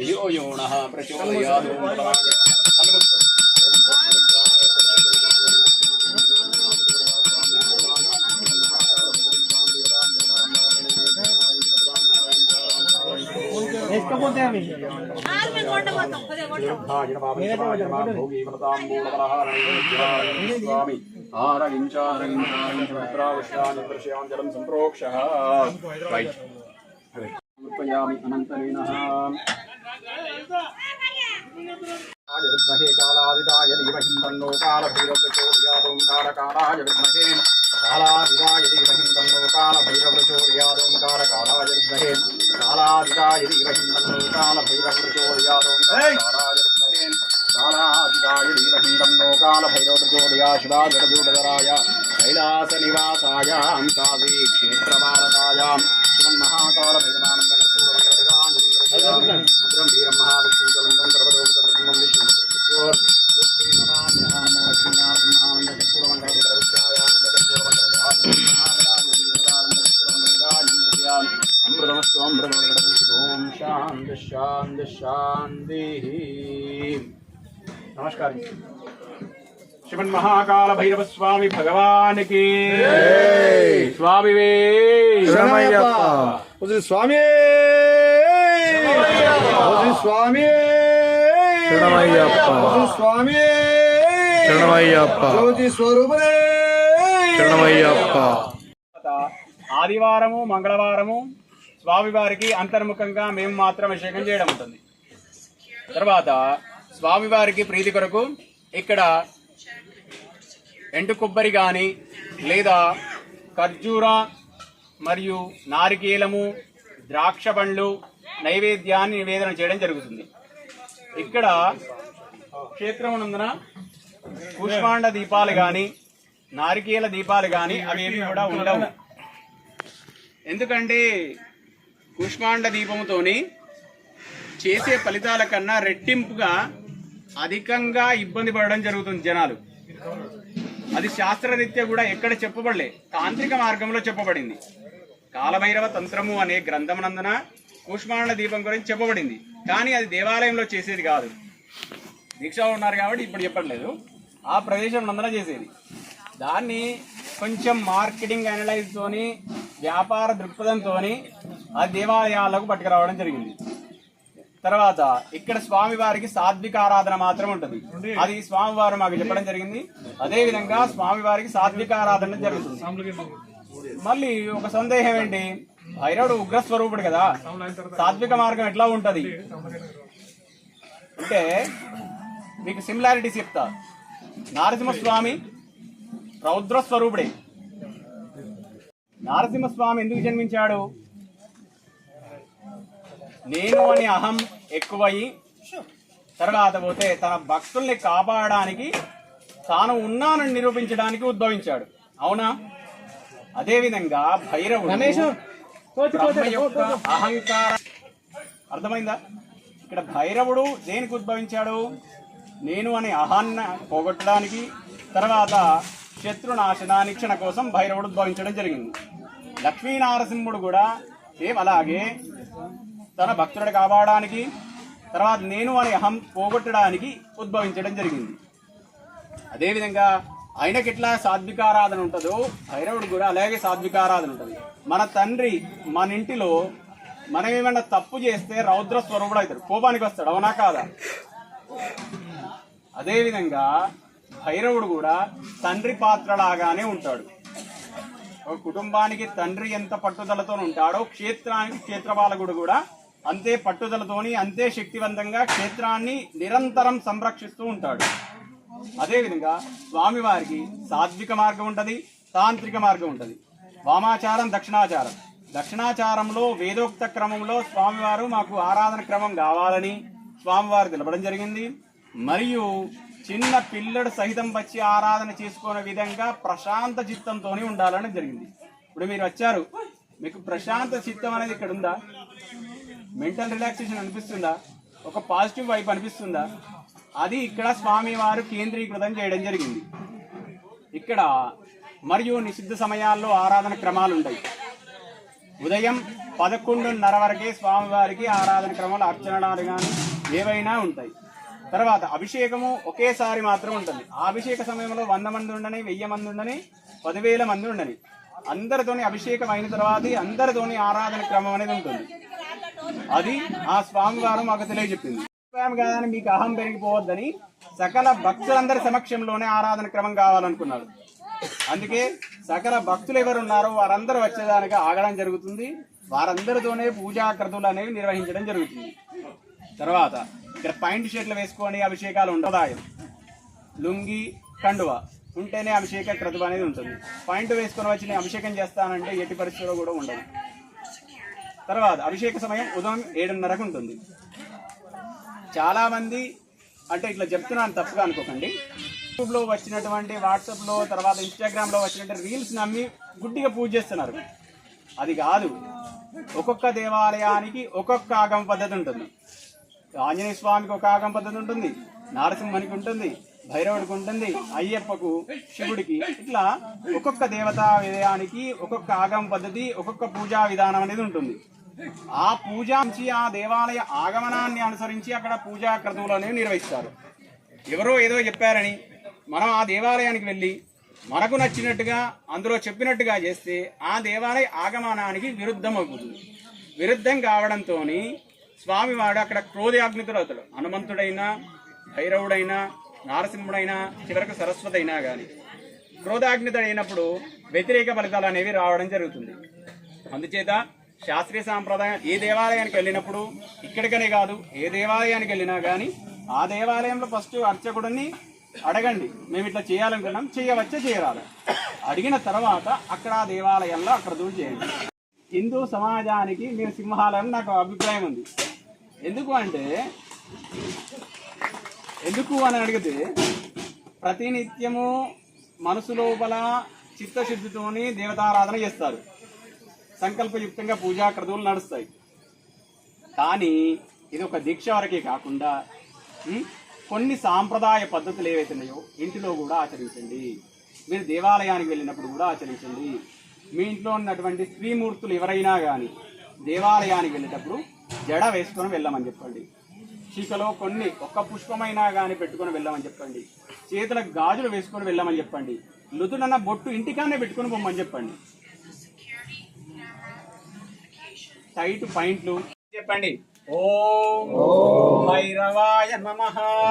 यो योणः प्रचोदयात् इसको बोलते हैं हमें స్వామి సంప్రోక్ష సమర్పయామి అనంతరీణ విద్మహే కాళాదిదాయ ధీమహిం తన్నో కాళభైరవచోర్యాదోం కాళకాళాయ విద్మహే కాళాదిదాయ ధీమహిం తన్నో కాళభైరవచోర్యాదోం కాళకాళాయ విద్మహే కాళాదిదాయ ధీమహిం తన్నో కాళభైరవచోర్యాదోం కాళకాళాయ नो कालभैरवप्रचोदया शिवाजगदूतराय कैलासनिवासायां काशीक्षेत्रबालकायां श्रीमन्महाकालभैरवानन्दकर्पूरमण्डलिकाञ्जलिरं वीरं महाविष्णुकलन्दं सर्वदोकन्दं विष्णुमृत्योर्महामोक्षिणामहामन्दकपूर्वमण्डलिकरविष्टायां अमृतमस्तु నమస్కారం. శ్రీమన్ మహాకాళ భైరవ స్వామి భగవానికి స్వామివే స్వామి స్వామి స్వామి జ్యోతి స్వరూపనే. ఆదివారము మంగళవారము స్వామివారికి అంతర్ముఖంగా మేము మాత్రం అభిషేకం చేయడం ఉంటుంది. తర్వాత స్వామివారికి ప్రీతి కొరకు ఇక్కడ ఎండు కొబ్బరి కానీ లేదా ఖర్జూర మరియు నారికేలము ద్రాక్ష పండ్లు నైవేద్యాన్ని నివేదన చేయడం జరుగుతుంది. ఇక్కడ క్షేత్రమునందున కూష్మాండ దీపాలు కానీ నారికేల దీపాలు కానీ అవేవి కూడా ఉండవు. ఎందుకంటే కూష్మాండ దీపముతోని చేసే ఫలితాల కన్నా రెట్టింపుగా అధికంగా ఇబ్బంది పడడం జరుగుతుంది జనాలు. అది శాస్త్రరీత్యా కూడా ఎక్కడ చెప్పబడలే. తాంత్రిక మార్గంలో చెప్పబడింది. కాలభైరవ తంత్రము అనే గ్రంథమునందున కూష్మాండ దీపం గురించి చెప్పబడింది. కానీ అది దేవాలయంలో చేసేది కాదు. దీక్షలో ఉన్నారు కాబట్టి ఇప్పుడు చెప్పట్లేదు. ఆ ప్రదేశం నందన చేసేది. దాన్ని కొంచెం మార్కెటింగ్ అనలైజ్తోని వ్యాపార దృక్పథంతో ఆ దేవాలయాలకు పట్టుకురావడం జరిగింది. తర్వాత ఇక్కడ స్వామి వారికి సాత్విక ఆరాధన మాత్రం ఉంటుంది. అది స్వామివారు మాకు చెప్పడం జరిగింది. అదే విధంగా స్వామి వారికి సాత్విక ఆరాధన జరుగుతుంది. మళ్ళీ ఒక సందేహం ఏంటి? భైరవుడు ఉగ్రస్వరూపుడు కదా. సాత్విక మార్గం ఎట్లా ఉంటది? అంటే మీకు సిమిలారిటీస్ చెప్తా. నారసింహస్వామి రౌద్రస్వరూపుడే. నారసింహస్వామి ఎందుకు జన్మించాడు? నేను అని అహం ఎక్కువయి తర్వాత పోతే తన భక్తుల్ని కాపాడడానికి తాను ఉన్నానని నిరూపించడానికి ఉద్భవించాడు. అవునా? అదేవిధంగా భైరవుడు అహంకార అర్థమైందా? ఇక్కడ భైరవుడు దేనికి ఉద్భవించాడు? నేను అనే అహాన్న పోగొట్టడానికి తర్వాత శత్రునాశనానికి క్షణ కోసం భైరవుడు ఉద్భవించడం జరిగింది. లక్ష్మీనారసింహుడు కూడా సేమ్ అలాగే తన భక్తుడు కాపాడడానికి తర్వాత నేను అనే అహం పోగొట్టడానికి ఉద్భవించడం జరిగింది. అదేవిధంగా ఆయనకి ఎట్లా సాత్వికారాధన ఉంటుందో భైరవుడు కూడా అలాగే సాత్వికారాధన ఉంటుంది. మన తండ్రి మన ఇంటిలో మనం ఏమైనా తప్పు చేస్తే రౌద్ర స్వరూపుడు అవుతాడు కోపానికి వస్తాడు అవునా కాదా? అదేవిధంగా భైరవుడు కూడా తండ్రి పాత్రలాగానే ఉంటాడు. ఒక కుటుంబానికి తండ్రి ఎంత పట్టుదలతో ఉంటాడో క్షేత్రానికి క్షేత్రపాలకుడు కూడా అంతే పట్టుదలతోని అంతే శక్తివంతంగా క్షేత్రాన్ని నిరంతరం సంరక్షిస్తూ ఉంటాడు. అదేవిధంగా స్వామివారికి సాత్విక మార్గం ఉంటుంది తాంత్రిక మార్గం ఉంటుంది. వామాచారం దక్షిణాచారం. దక్షిణాచారంలో వేదోక్త క్రమంలో స్వామివారు మాకు ఆరాధన క్రమం కావాలని స్వామివారు తెలపడం జరిగింది. మరియు చిన్న పిల్లడు సహితం వచ్చి ఆరాధన చేసుకునే విధంగా ప్రశాంత చిత్తంతోనే ఉండాలని జరిగింది. ఇప్పుడు మీరు వచ్చారు. మీకు ప్రశాంత చిత్తం అనేది ఇక్కడ ఉందా? మెంటల్ రిలాక్సేషన్ అనిపిస్తుందా? ఒక పాజిటివ్ వైపు అనిపిస్తుందా? అది ఇక్కడ స్వామివారు కేంద్రీకృతం చేయడం జరిగింది. ఇక్కడ మరియు నిషిద్ధ సమయాల్లో ఆరాధన క్రమాలు ఉంటాయి ఉదయం పదకొండున్నర వరకే స్వామివారికి ఆరాధన క్రమాలు అర్చనలు కానీ ఏవైనా ఉంటాయి. తర్వాత అభిషేకము ఒకేసారి మాత్రం ఉంటుంది. ఆ అభిషేక సమయంలో వంద మంది ఉండని వెయ్యి మంది ఉండని పదివేల మంది ఉండని అందరితోని అభిషేకం అయిన తర్వాత అందరితోని ఆరాధన క్రమం అనేది ఉంటుంది. అది ఆ స్వామివారు మాకు తెలియజెప్పింది. కాదని మీకు అహం పెరిగిపోవద్దని సకల భక్తులందరి సమక్షంలోనే ఆరాధన క్రమం కావాలనుకున్నాడు అందుకే సకల భక్తులు ఎవరు ఉన్నారో వారందరూ వచ్చేదానికి ఆగడం జరుగుతుంది. వారందరితోనే పూజాకృతులు అనేవి నిర్వహించడం జరుగుతుంది. తర్వాత ఇక్కడ పాయింట్ షర్ట్లు వేసుకొని అభిషేకాలు ఉండదాయం. లుంగి కండువ ఉంటేనే అభిషేక క్రతువు అనేది ఉంటుంది. పాయింట్ వేసుకొని వచ్చి నేను అభిషేకం చేస్తానంటే ఎట్టి పరిస్థితిలో కూడా ఉండదు. తర్వాత అభిషేక సమయం ఉదయం ఏడున్నరకు ఉంటుంది. చాలామంది అంటే ఇట్లా చెప్తున్నాను తప్పుగా అనుకోకండి. యూట్యూబ్లో వచ్చినటువంటి వాట్సాప్లో తర్వాత ఇన్స్టాగ్రామ్లో వచ్చినటువంటి రీల్స్ నమ్మి గుడ్డిగా పూజ చేస్తున్నారు. అది కాదు. ఒక్కొక్క దేవాలయానికి ఒక్కొక్క ఆగమ పద్ధతి ఉంటుంది. ఆంజనేయ స్వామికి ఒక ఆగమ పద్ధతి ఉంటుంది. నారసింహనికి ఉంటుంది. భైరవుడికి ఉంటుంది అయ్యప్పకు శివుడికి. ఇట్లా ఒక్కొక్క దేవతా విధయానికి ఒక్కొక్క ఆగమ పద్ధతి ఒక్కొక్క పూజా విధానం అనేది ఉంటుంది. ఆ పూజ నుంచి ఆ దేవాలయ ఆగమనాన్ని అనుసరించి అక్కడ పూజా క్రతువులు అనేవి నిర్వహిస్తారు. ఎవరో ఏదో చెప్పారని మనం ఆ దేవాలయానికి వెళ్ళి మనకు నచ్చినట్టుగా అందులో చెప్పినట్టుగా చేస్తే ఆ దేవాలయ ఆగమనానికి విరుద్ధం అవుతుంది. విరుద్ధం కావడంతో స్వామివాడు అక్కడ క్రోధాగ్నితుడు అవుతాడు హనుమంతుడైనా భైరవుడైనా నారసింహుడైనా చివరకు సరస్వతి అయినా కానీ క్రోధాగ్నిత అయినప్పుడు వ్యతిరేక ఫలితాలు అనేవి రావడం జరుగుతుంది. అందుచేత శాస్త్రీయ సాంప్రదాయం ఏ దేవాలయానికి వెళ్ళినప్పుడు ఇక్కడికనే కాదు ఏ దేవాలయానికి వెళ్ళినా కానీ ఆ దేవాలయంలో ఫస్ట్ అర్చకుడిని అడగండి. మేము ఇట్లా చేయాలనుకున్నాం చేయవచ్చే చేయరాదు? అడిగిన తర్వాత అక్కడ ఆ దేవాలయంలో అక్కడ దూరం చేయండి. హిందూ సమాజానికి మీరు సింహాలని నాకు అభిప్రాయం ఉంది. ఎందుకు అంటే ఎందుకు అని అడిగితే ప్రతినిత్యము మనసు లోపల చిత్తశుద్ధితోని దేవతారాధన చేస్తారు. సంకల్పయుక్తంగా పూజా క్రతువులు నడుస్తాయి. కానీ ఇది ఒక దీక్ష వరకే కాకుండా కొన్ని సాంప్రదాయ పద్ధతులు ఏవైతున్నాయో ఇంటిలో కూడా ఆచరించండి. మీరు దేవాలయానికి వెళ్ళినప్పుడు కూడా ఆచరించండి. మీ ఇంట్లో ఉన్నటువంటి స్త్రీమూర్తులు ఎవరైనా కానీ దేవాలయానికి వెళ్ళేటప్పుడు జడ వేసుకొని వెళ్ళమని చెప్పండి. చీకలో కొన్ని ఒక్క పుష్పమైనా కానీ పెట్టుకొని వెళ్ళమని చెప్పండి. చేతులకు గాజులు వేసుకొని వెళ్ళమని చెప్పండి. నుదునన్న బొట్టు ఇంటికానే పెట్టుకొని పొమ్మని చెప్పండి. టైట్ పాయింట్లు చెప్పండి. ఓం భైరవాయ నమ.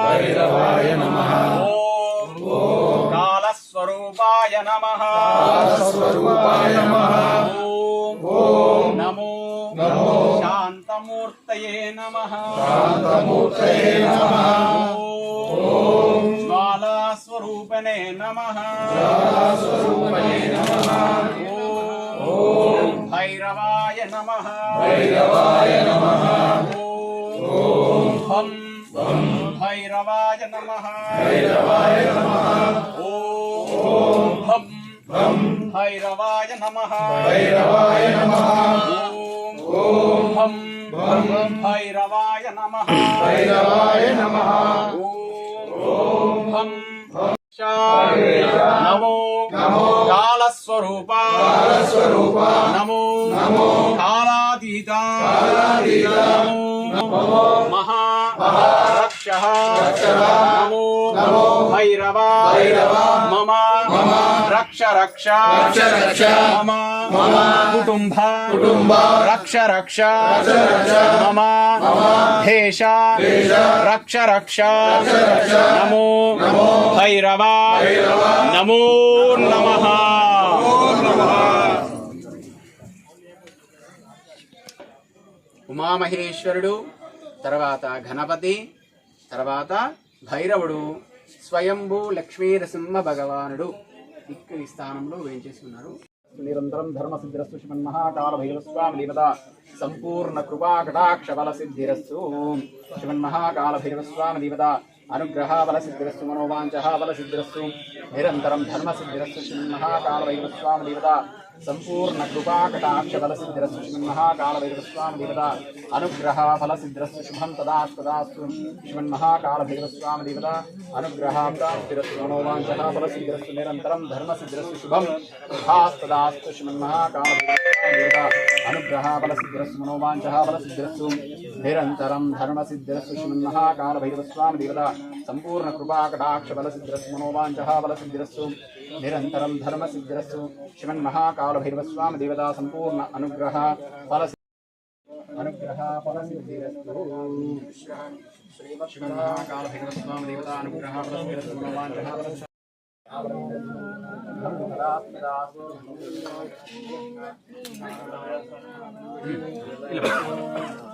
భైరవాయ నమ. ఓం కాలస్వరూపాయ నమ. కాలస్వరూపాయ నమ. ఓం నమో నమో శాంతమూర్తయే నమ శాంతమూర్తయే నమ ఓం జ్వాలాస్వరూపనే నమ జ్వాలాస్వరూపనే నమ ఓం భైరవాయ నమ భైరవాయ నమ ఓం హం భైరవాయ నమ భైరవాయ నమ ఓం హం ఓం హం భైరవాయ నమ భైరవాయ నమ ఓం హం నమో నమో కాలస్వరూప కాలస్వరూప నమో నమో కాలాతీత నమో మహా రక్ష నమో నమో భైరవ భైరవ మమ మమ రక్ష రక్ష రక్ష రక్ష మమ మమ కుటుంబ కుటుంబ రక్ష రక్ష రక్ష మమ మమ దేశ దేశ రక్ష రక్ష రక్ష నమో నమో భైరవ భైరవ నమో నమః ఉమామహేశ్వరుడు తర్వాత గణపతి తర్వాత భైరవుడు స్వయంభూ లక్ష్మీనరసింహ భగవానుడు ఈ స్థానంలో వేయించేసి ఉన్నారు నిరంతరం ధర్మ సిద్ధిరస్సు శ్రీమన్మహాకాల భైరవస్వామి దేవత సంపూర్ణ కృపా కటాక్ష బల సిద్ధిరస్సు శ్రీమన్మహాకాల భైరవస్వామి దేవత అనుగ్రహ బల నిరంతరం ధర్మసిద్ధిరస్సు సిద్ధిరస్సు దేవత సంపూర్ణ కృపా కటాక్ష బల దేవత అనుగ్రహ శుభం తదాస్తదాస్తు శ్రీమన్మహాకాల భైరవస్వామి దేవత అనుగ్రహ ప్రాప్తిరస్సు నిరంతరం ధర్మసిద్ధిరస్సు శుభం తదాస్తదాస్తు శ్రీమన్మహాకాల భైరవస్వామి దేవత అనుగ్రహ అనుగ్రహ నిరంతరం ధర్మసిద్ధిరస్సు శ్రీమన్మహాకాల భైరవస్వామి దేవత సంపూర్ణ కృపా కటాక్ష ఫలసిద్ధిరస్సు మనోవాంఛ ఫలసిద్ధిరస్సు నిరంతరం ధర్మసిద్ధిరస్సు శ్రీమన్మహాకాల భైరవస్వామి దేవత సంపూర్ణ అనుగ్రహ ఫల అనుగ్రహ ఫలసిద్ధిరస్సు. శ్రీమన్మహాకాల భైరవస్వామి దేవత అనుగ్రహ ఫలసిద్ధిరస్సు మనోవాంఛ ఫలసిద్ధిరస్సు ఇలా hmm.